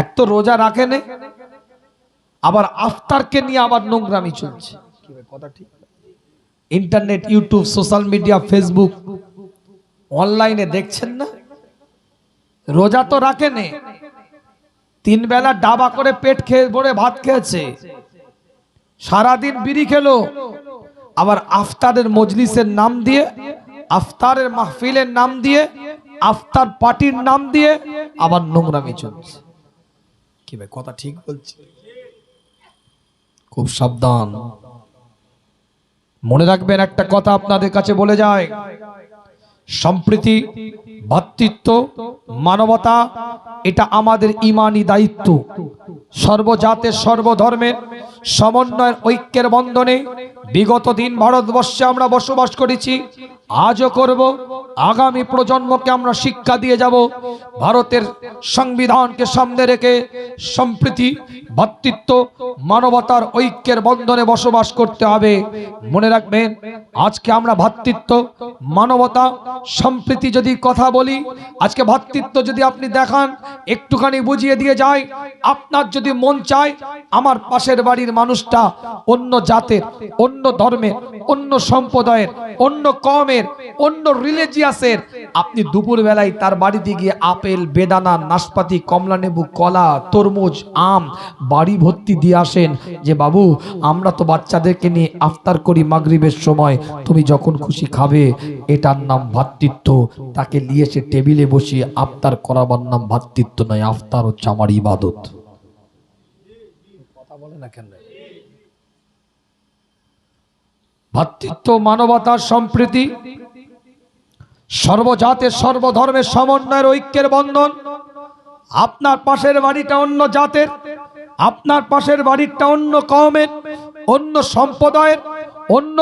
এক তো রোজা রাখে নে আবার আফতারকে নিয়ে আবার নোংরামি চলছে। Internet, YouTube, social media, Facebook, অনলাইনে দেখছেন না? রোজা তো রাখে নে তিন বেলা ডাবা করে পেট খেয়ে, ভরে ভাত খেয়েছে। সারাদিন বিড়ি খেলো, আবার আফতারের মজলিসের নাম দিয়ে, আফতারের মাহফিলের নাম দিয়ে, আফতার পার্টির নাম দিয়ে আবার নোংরামি চলছে। কি ভাই, কথা ঠিক বলছি? খুব সাবধান। মনে রাখবেন, একটা কথা আপনাদের কাছে বলে যায়, সম্প্রীতি ভ্রাতৃত্ব মানবতা, এটা আমাদের ইমানি দায়িত্ব। সর্বজাতের সর্বধর্মের সমন্বয়ের ঐক্যের বন্ধনে বিগত দিন ভারতবর্ষে আমরা বসবাস করেছি। আজও করব, আগামী প্রজন্মকে আমরা শিক্ষা দিয়ে যাব। ভারতের সংবিধানকে সামনে রেখে সম্প্রীতি ভ্রাতৃত্ব মানবতার ঐক্যের বন্ধনে বসবাস করতে হবে। মনে রাখবেন, আজকে আমরা ভ্রাতৃত্ব মানবতা, সম্প্রীতি যদি কথা বলি, আজকে ভ্রাতৃত্ব যদি আপনি দেখান, একটুখানি বুঝিয়ে দিয়ে যায়, আপনার যদি মন চায়, আমার পাশের বাড়ির মানুষটা অন্য জাতের, অন্য ধর্মের, অন্য সম্প্রদায়ের, অন্য কমের, অন্য রিলিজিয়াসের আপনি দুপুর বেলায় তার বাড়িতে গিয়ে আপেল বেদানা নাশপাতি কমলা কমলালেবু কলা তরমুজ আম বাড়ি ভর্তি দিয়ে আসেন যে বাবু আমরা তো বাচ্চাদেরকে নিয়ে আফতার করি মাগরিবের সময়। তুমি যখন খুশি খাবে এটার নাম ভাতৃত্ব। তাকে নিয়ে এসে টেবিলে বসিয়ে আফতার করাবার নাম ভাতৃত্ব নয় আফতার হচ্ছে আমার ইবাদত। কথা বলে না কেন? ভাতৃত্ব মানবতার সম্প্রীতি। সর্বজাতের সর্বধর্মের সমন্বয়ের ঐক্যের বন্ধন। আপনার পাশের বাড়িটা অন্য জাতের, আপনার পাশের বাড়িটা অন্য কমের অন্য সম্প্রদায়ের অন্য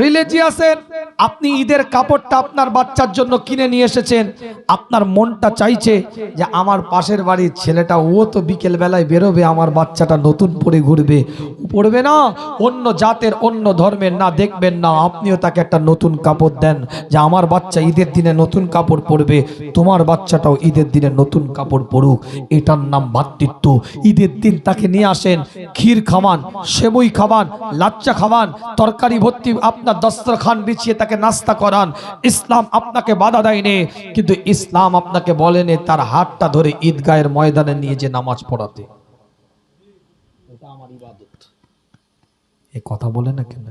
রিলিজিয়াসের আপনি ঈদের কাপড়টা আপনার বাচ্চার জন্য কিনে নিয়ে এসেছেন, আপনার মনটা চাইছে যে আমার পাশের বাড়ির ছেলেটা, ও তো বিকেল বেলায় বেরোবে, আমার বাচ্চাটা নতুন পরে ঘুরবে। পড়বে না, অন্য জাতের, অন্য ধর্মের, না দেখবেন না, আপনিও তাকে একটা নতুন কাপড় দেন যে আমার বাচ্চা ঈদের দিনে নতুন কাপড় পরবে, তোমার বাচ্চাটাও ঈদের দিনে নতুন কাপড় পরুক। এটার নাম ভাতৃত্ব। ঈদের দিন তাকে নিয়ে আসেন, ক্ষীর খাওয়ান, সেবই খাওয়ান, লাচ্চা খাওয়ান তরকারি ভর্তি আপনার দস্তরখান বিছিয়ে তাকে নাস্তা করান। ইসলাম আপনাকে বাধা দেয়নি। কিন্তু ইসলাম আপনাকে বলেনি, তার হাতটা ধরে ঈদগাহের ময়দানে নিয়ে যে নামাজ পড়াতে। কথা বলে না কেন?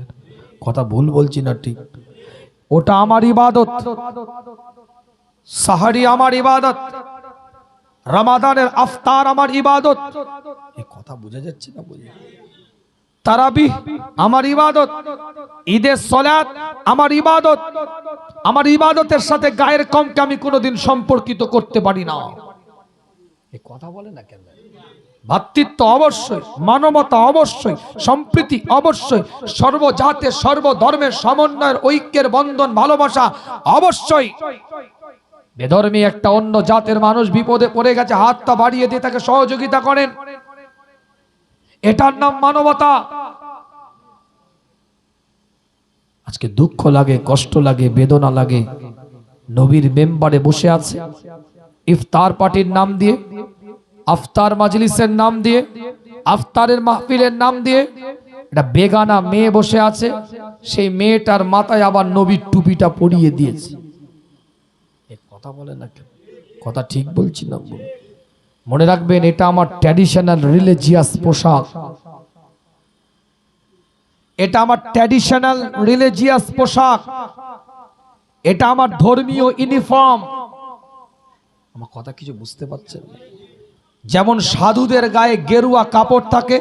কথা ভুল বলছি না ঠিক? ওটা আমার ইবাদত। সাহারি আমার ইবাদত। রমাদানের আফতার আমার ইবাদত। এ কথা বোঝা যাচ্ছে না বুঝে তারাবি, আমার ইবাদত। ঈদের সলাত আমার ইবাদত। আমার ইবাদতের সাথে গায়ের কমকে আমি কোনোদিন সম্পর্কিত করতে পারি না। কথা বলে না কেন? ভাতৃত্ব অবশ্যই, মানবতা অবশ্যই, সম্প্রীতি অবশ্যই, সর্বজাতের, সর্বধর্মের সমন্বয়ের, ঐক্যের বন্ধন, ভালোবাসা অবশ্যই। বেধর্মী একটা অন্য জাতের মানুষ বিপদে পড়ে গেছে হাতটা বাড়িয়ে দিয়ে তাকে সহযোগিতা করেন। এটার নাম মানবতা। আজকে দুঃখ লাগে, কষ্ট লাগে, বেদনা লাগে। নবীর মেম্বারে বসে আছে, ইফতার পার্টির নাম দিয়ে, আফতার মাজলিসের নাম দিয়ে, আফতারের মাহফিলের নাম দিয়ে, একটা বেগানা মেয়ে বসে আছে, সেই মেয়েটার মাথায় আবার নবীর টুপিটা পরিয়ে দিয়েছে। কথা বলে না কথা ঠিক বলছি না। মনে রাখবেন, এটা আমার ট্র্যাডিশনাল রিলিজিয়াস পোশাক। এটা আমার ট্র্যাডিশনাল রিলিজিয়াস পোশাক। এটা আমার ধর্মীয় ইউনিফর্ম আমার কথা কিছু বুঝতে পারছেন? যেমন সাধুদের গায়ে গেরুয়া কাপড় থাকে,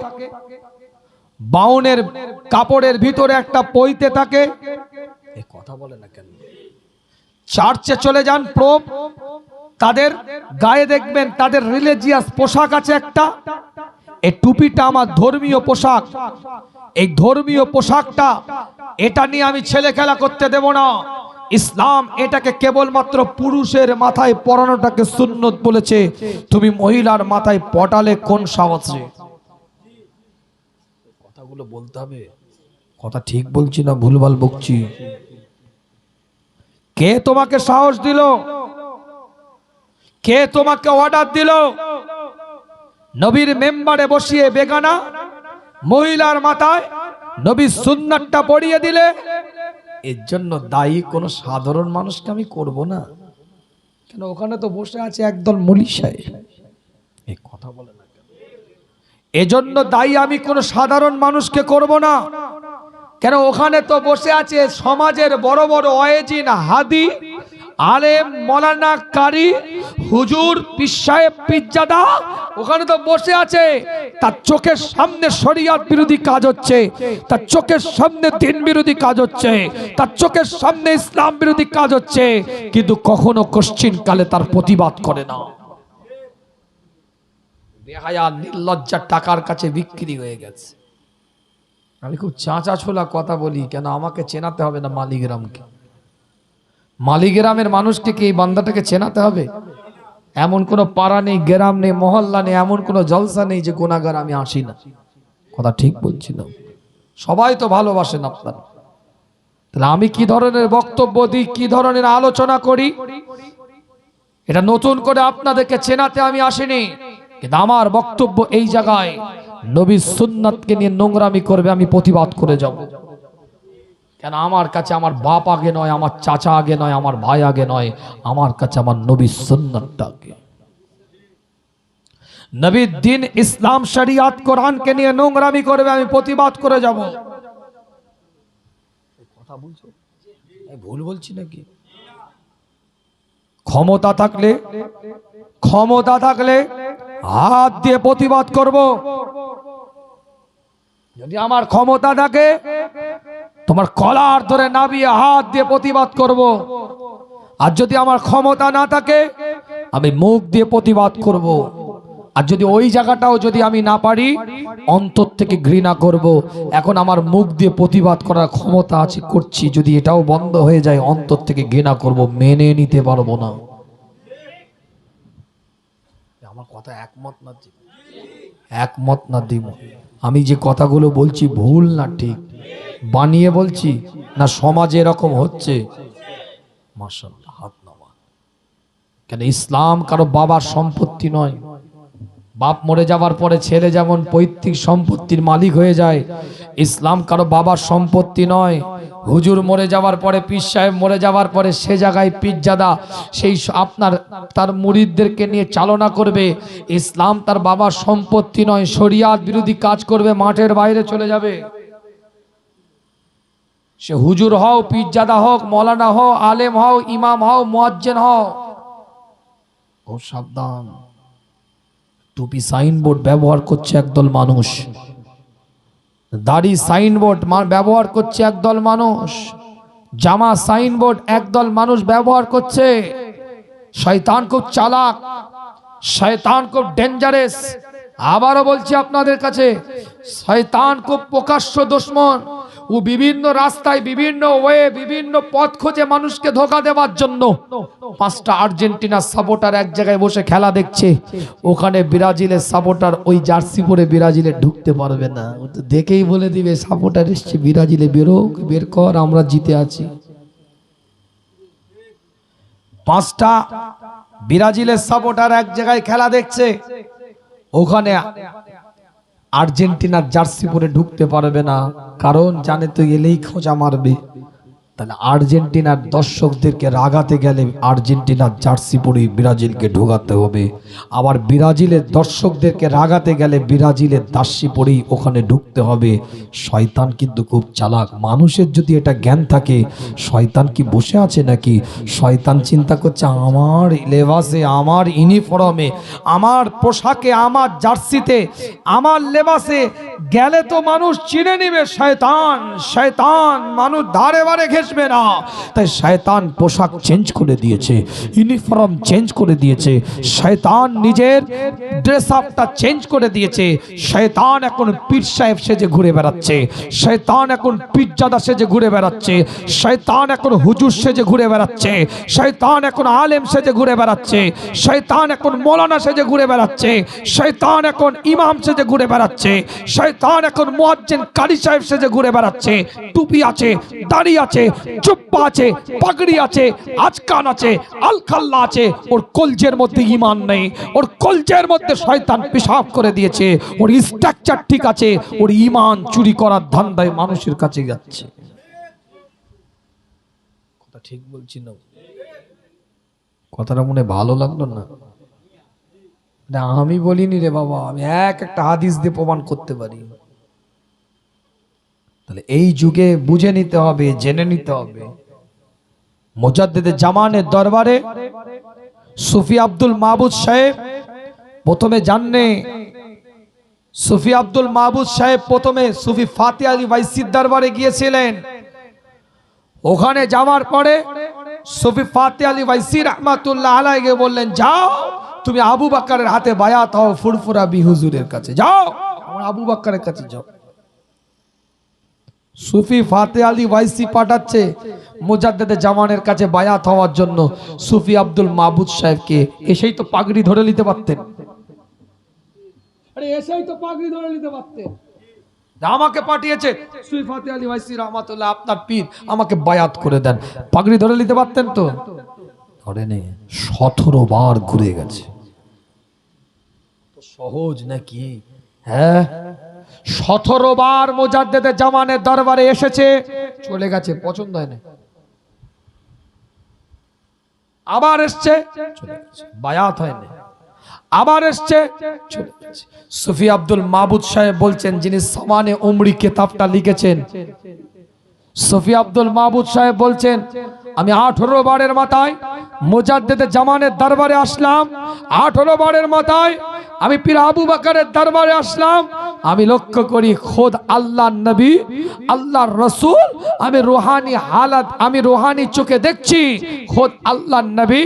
বাউনের কাপড়ের ভিতরে একটা পইতে থাকে কথা বলে না কেন? চার্চে চলে যান প্রোপ তাদের গায়ে দেখবেন তাদের রিলিজিয়াস পোশাক আছে একটা। এই টুপিটা আমার ধর্মীয় পোশাক। এই ধর্মীয় পোশাকটা এটা নিয়ে আমি ছেলে খেলা করতে দেব না। ইসলাম এটাকে কেবলমাত্র পুরুষের মাথায় পরানোটাকে সুন্নত বলেছে। তুমি মহিলার মাথায় পটালে কোন সাহসে কথাগুলো বলতে হবে। কথা ঠিক বলছি না ভুলভাল বকছি। কে তোমাকে সাহস দিল? কে তোমাকে অর্ডার দিল? নবীর মেম্বারে বসিয়ে বেগানা, মহিলার মাথায় নবীর সুন্নাতটা পড়িয়ে দিলে। এর জন্য দায়ী কোনো সাধারণ মানুষকে আমি করব না। কেন? ওখানে তো বসে আছে একদল মলিশায় এই কথা বলে না এজন্য দায়ী আমি কোনো সাধারণ মানুষকে করব না। কেন? ওখানে তো বসে আছে সমাজের বড় বড় অয়েজিন হাদি আলেম মলানা কারি হুজুর পিসাহেব পিজ্জাদা, ওখানে তো বসে আছে। তার চোখের সামনে শরিয়াত বিরোধী কাজ হচ্ছে। তার চোখের সামনে দিন বিরোধী কাজ হচ্ছে। তার চোখের সামনে ইসলাম বিরোধী কাজ হচ্ছে। কিন্তু কখনো কোশ্চিন কালে তার প্রতিবাদ করে না। বেহায়া নির্লজ্জার টাকার কাছে বিক্রি হয়ে গেছে। আমি খুব চাঁচা ছোলা কথা বলি, কেন আমাকে চেনাতে হবে না মালিগ্রামকে মালিগ্রামের মানুষকে কি এই বান্দাটাকে চেনাতে হবে? এমন কোনো পাড়া নেই, গ্রাম নেই, মহল্লা নেই, এমন কোনো জলসা নেই যে গুণাগার আমি আসি না। কথা ঠিক বলছিলাম সবাই তো ভালোবাসেন আপনারা। তাহলে আমি কি ধরনের বক্তব্য দিই, কি ধরনের আলোচনা করি? এটা নতুন করে আপনাদেরকে চেনাতে আমি আসিনি। কিন্তু আমার বক্তব্য এই জায়গায় নবী সুন্নাতকে নিয়ে নোংরামি করবে, আমি প্রতিবাদ করে যাব। কেন আমার কাছে আমার বাপ আগে নয়, আমার চাচা আগে নয়, আমার ভাই আগে নয়, আমার কাছে আমার নবী সুন্নাতটা আগে। নবীর দিন ইসলাম, শরিয়াত, কোরআনকে নিয়ে নোংরামি করবে, আমি প্রতিবাদ করে যাব। কথা বলছো? ভুল বলছি নাকি? ক্ষমতা থাকলে ক্ষমতা থাকলে হাত দিয়ে প্রতিবাদ করব। যদি আমার ক্ষমতা থাকে তোমার কলার ধরে নামিয়ে হাত দিয়ে প্রতিবাদ করব। আর যদি আমার ক্ষমতা না থাকে, আমি মুখ দিয়ে প্রতিবাদ করব। আর যদি ওই জায়গাটাও যদি আমি না পারি, অন্তর থেকে ঘৃণা করব। এখন আমার মুখ দিয়ে প্রতিবাদ করার ক্ষমতা আছে, করছি। যদি এটাও বন্ধ হয়ে যায়, অন্তর থেকে ঘৃণা করব, মেনে নিতে পারব না। আমার কথা একমত না একমত না দিব আমি যে কথাগুলো বলছি, ভুল না, ঠিক? বানিয়ে বলছি, না সমাজে এরকম হচ্ছে? কেন ইসলাম কারও বাবার সম্পত্তি নয়। বাপ মরে যাওয়ার পরে ছেলে যেমন পৈতৃক সম্পত্তির মালিক হয়ে যায়, ইসলাম কারও বাবার সম্পত্তি নয়। হুজুর মরে যাওয়ার পরে, পীর সাহেব মরে যাওয়ার পরে সে জায়গায় পীরজাদা সেই আপনার, তার মুরিদদেরকে নিয়ে চালনা করবে। ইসলাম তার বাবার সম্পত্তি নয়, শরিয়াত বিরোধী কাজ করবে, মাঠের বাইরে চলে যাবে। সে হুজুর হও, পীরজাদা হোক, মৌলানা হও আলেম হও, ইমাম হও, মোয়াজ্জেন হও। ও সাবধান। টুপি সাইনবোর্ড ব্যবহার করছে একদল মানুষ। দাড়ি সাইনবোর্ড ব্যবহার করছে একদল মানুষ। জামা সাইনবোর্ড একদল মানুষ ব্যবহার করছে। শয়তান খুব চালাক, শয়তান খুব ডেঞ্জারেস আবারও বলছি আপনাদের কাছে, শয়তান খুব প্রকাশ্য দুশ্মন। ও বিভিন্ন রাস্তায়, বিভিন্ন ওয়ে, বিভিন্ন পথ খোঁজে মানুষকে ধোকা দেওয়ার জন্য পাঁচটা আর্জেন্টিনার সাপোর্টার এক জায়গায় বসে খেলা দেখছে। ওখানে ব্রাজিলের সাপোর্টার ওই জার্সি পরে ব্রাজিলে ঢুকতে পারবে না। দেখেই বলে দিবে, সাপোর্টার এসছে, ব্রাজিলে বেরো বের কর, আমরা জিতে আছি। পাঁচটা ব্রাজিলের সাপোর্টার এক জায়গায় খেলা দেখছে। ওখানে আর্জেন্টিনার জার্সি পরে ঢুকতে পারবে না। কারণ জানে তো এলেই খোঁজা মারবে। তাহলে আর্জেন্টিনার দর্শকদেরকে রাগাতে গেলে আর্জেন্টিনার জার্সি পরেই ব্রাজিলকে ঢোকাতে হবে। আবার ব্রাজিলের দর্শকদেরকে রাগাতে গেলে ব্রাজিলের দাসী পরেই ওখানে ঢুকতে হবে। শয়তান কিন্তু খুব চালাক। মানুষের যদি এটা জ্ঞান থাকে, শয়তান কি বসে আছে নাকি? শয়তান চিন্তা করছে, আমার লেবাসে, আমার ইউনিফর্মে, আমার পোশাকে, আমার জার্সিতে, আমার লেবাসে গেলে তো মানুষ চিনে নিবে, শয়তান শয়তান, মানুষ ধারে বারে ঘেসবে না। তাই শয়তান পোশাক চেঞ্জ করে দিয়েছে, ইউনিফর্ম চেঞ্জ করে দিয়েছে, শয়তান নিজের ড্রেস আপটা চেঞ্জ করে দিয়েছে। শয়তান এখন পীর সাহেব সেজে ঘুরে বেড়াচ্ছে, শয়তান এখন পিজ্জাদা সেজে ঘুরে বেড়াচ্ছে, শয়তান এখন হুজুর সেজে ঘুরে বেড়াচ্ছে, শয়তান এখন আলেম সেজে ঘুরে বেড়াচ্ছে, শয়তান এখন মৌলানা সেজে ঘুরে বেড়াচ্ছে, শয়তান এখন ইমাম সেজে ঘুরে বেড়াচ্ছে, শয়তান এখন মুয়াজ্জিন কারি সাহেব সেজে ঘুরে বেড়াচ্ছে, টুপি আছে, দাড়ি আছে চুপ্পা আছে, পাগড়ি আছে, আজকান আছে, আলখাল্লা আছে, ওর কলজের মধ্যে ইমান নেই, ওর কলজের মধ্যে শয়তান পেশাব করে দিয়েছে, ওর স্ট্রাকচার ঠিক আছে, ওর ইমান চুরি করার ধান্দায় মানুষের কাছে যাচ্ছে। ঠিক বলছি না। কথাটা মনে ভালো লাগল না। না, আমি বলিনি রে বাবা, আমি এক একটা হাদিস দিয়ে প্রমাণ করতে পারি। তাহলে এই যুগে বুঝে নিতে হবে, জেনে নিতে হবে। মোজাদ্দেদের জামানের দরবারে সুফি আব্দুল মাহবুদ সাহেব প্রথমে জাননে, সুফি আব্দুল মাহবুদ সাহেব প্রথমে সুফি ফাতে আলী ভাইসির দরবারে গিয়েছিলেন। ওখানে যাওয়ার পরে সুফি ফাতে আলী ভাইসি রহমাতুল্লাহ আলাইকে বললেন, যাও, তুমি আবু বাক্কারের হাতে বায়াত হও ফুরফুরা বি হুজুরের কাছে। যাও, আমার আবু বাক্কারের কাছে যাও। সুফি ফাতে আলী ভাইসি পাঠাচ্ছে মুজাদ্দেদে জামানের কাছে বায়াত হওয়ার জন্য। সুফি আব্দুল মাহবুদ সাহেবকে এসেই তো পাগড়ি ধরে নিতে পারতেন। আরে এসেই তো পাগড়ি ধরে নিতে পারতেন। আমাকে পাঠিয়েছে সুফি ফাতে আলী ভাইসি রহমাতুল্লাহ আপনার পীর আমাকে বায়াত করে দেন। পাগড়ি ধরে নিতে পারতেন তো? ধরে সতেরো বার ঘুরে গেছে। সহজ নাকি? হ্যাঁ? সতেরো বার মোজাদ্দেদের জামানের দরবারে এসেছে, চলে গেছে, পছন্দ হয় না আবার এসছে বায়াত হয় না আবার এসছে সুফি আব্দুল মাহবুদ সাহেব বলছেন, যিনি সমানে উমরি কেতাবটা লিখেছেন, সফি আব্দুল মাহবুদ সাহেব বলছেন আমি আঠারো বারের মাথায় মোজাদ্দেদের জামানের দরবারে আসলাম। আঠারো বারের মাথায় আমি পীর আবু বাকারের দরবারে আসলাম। আমি লক্ষ্য করি খোদ আল্লাহ নবী, আল্লাহর রসুল, আমি রোহানি হালাত, আমি রোহানি চোখে দেখছি খোদ আল্লাহ নবী,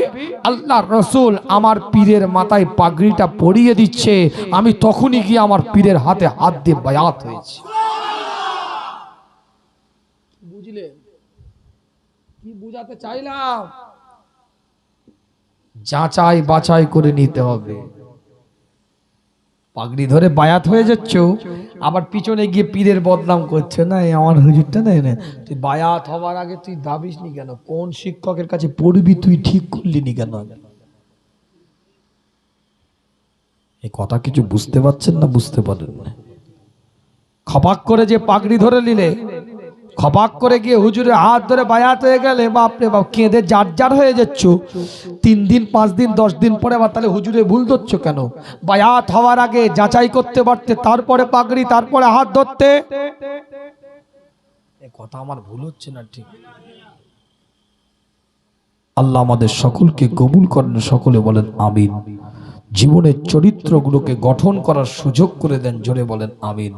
আল্লাহর রসুল আমার পীরের মাথায় পাগড়িটা পরিয়ে দিচ্ছে। আমি তখনই গিয়ে আমার পীরের হাতে হাত দিয়ে বায়াত হয়েছি বুঝলেন কি বুঝাতে চাইলাম। যাচাই বাছাই করে নিতে হবে। পাগড়ি ধরে বায়াত হয়ে যাচ্ছ? আবার পিছনে গিয়ে পীরের বদনাম করছে না? এই আমার হুজুরটা না তুই বায়াত হওয়ার আগে তুই ভাবিস নি কেন? কোন শিক্ষকের কাছে পড়বি তুই ঠিক করলি নি কেন? এই কথা কিছু বুঝতে পারছেন না বুঝতে পারেন না। খপাক করে যে পাগড়ি ধরে নিলে খপাক করে গিয়ে হুজুরের হাত ধরে বায়াত হয়ে গেলে, বাপরে বাপ, কেঁদে জার জার হয়ে যাচ্ছ। তিন দিন, পাঁচ দিন, দশ দিন পরে আবার তাহলে হুজুরে ভুল ধরছ কেন? বায়াত হওয়ার আগে যাচাই করতে পারতে, তারপরে পাগড়ি, তারপরে হাত ধরতে। কথা আমার ভুল হচ্ছে না ঠিক? আল্লাহ আমাদের সকলকে কবুল করেন, সকলে বলেন আমিন। জীবনের চরিত্রগুলোকে গঠন করার সুযোগ করে দেন, জোরে বলেন আমিন।